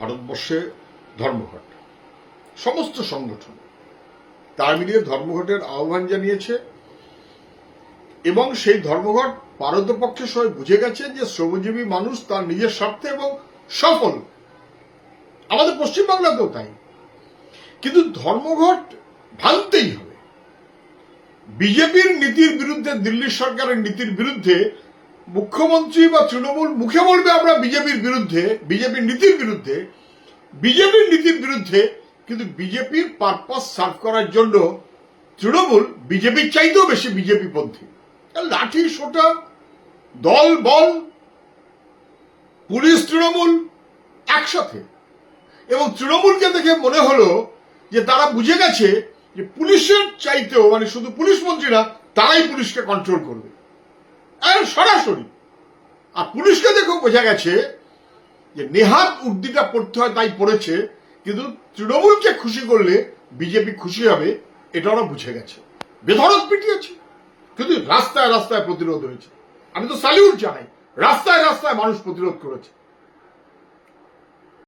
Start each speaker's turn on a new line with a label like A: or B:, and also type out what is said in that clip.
A: ভারতবর্ষে ধর্মঘট। সমস্ত সংগঠন। তার মিলিয়ে ধর্মঘটের আহ্বান জানিয়েছে এবং সেই ধর্মঘট পারতপক্ষে সবাই বুঝে গেছে যে শ্রমজীবী মানুষ তার নিজের স্বার্থে এবং সফল। আমাদের পশ্চিমবাংলাতেও তাই। কিন্তু ধর্মঘট ভাঙতেই হবে। বিজেপির নীতির বিরুদ্ধে, দিল্লি সরকারের নীতির বিরুদ্ধে মুখ্যমন্ত্রী বা তৃণমূল মুখে বলবে আমরা বিজেপির বিরুদ্ধে, বিজেপির নীতির বিরুদ্ধে, বিজেপির নীতির বিরুদ্ধে, কিন্তু বিজেপির পারপাস সার্ভ করার জন্য তৃণমূল বিজেপির চাইতেও বেশি বিজেপি পন্থী। লাঠি, সোটা, দল, বল, পুলিশ, তৃণমূল একসাথে। এবং তৃণমূলকে দেখে মনে হলো যে তারা বুঝে গেছে যে পুলিশের চাইতেও মানে শুধু পুলিশ মন্ত্রী না, তারাই পুলিশকে কন্ট্রোল করবে। সরাসরি। আর পুলিশকে দেখেও বোঝা গেছে যে নেহাত উর্দিটা পড়তে হয়, তাই পড়েছে। কিন্তু তৃণমূলকে খুশি করলে বিজেপি খুশি হবে এটা ওরা বুঝে গেছে। বেধরক পিটিয়েছে, কিন্তু রাস্তায় রাস্তায় প্রতিরোধ হয়েছে। আমি তো স্যালিউট জানাই, রাস্তায় রাস্তায় মানুষ প্রতিরোধ করেছে।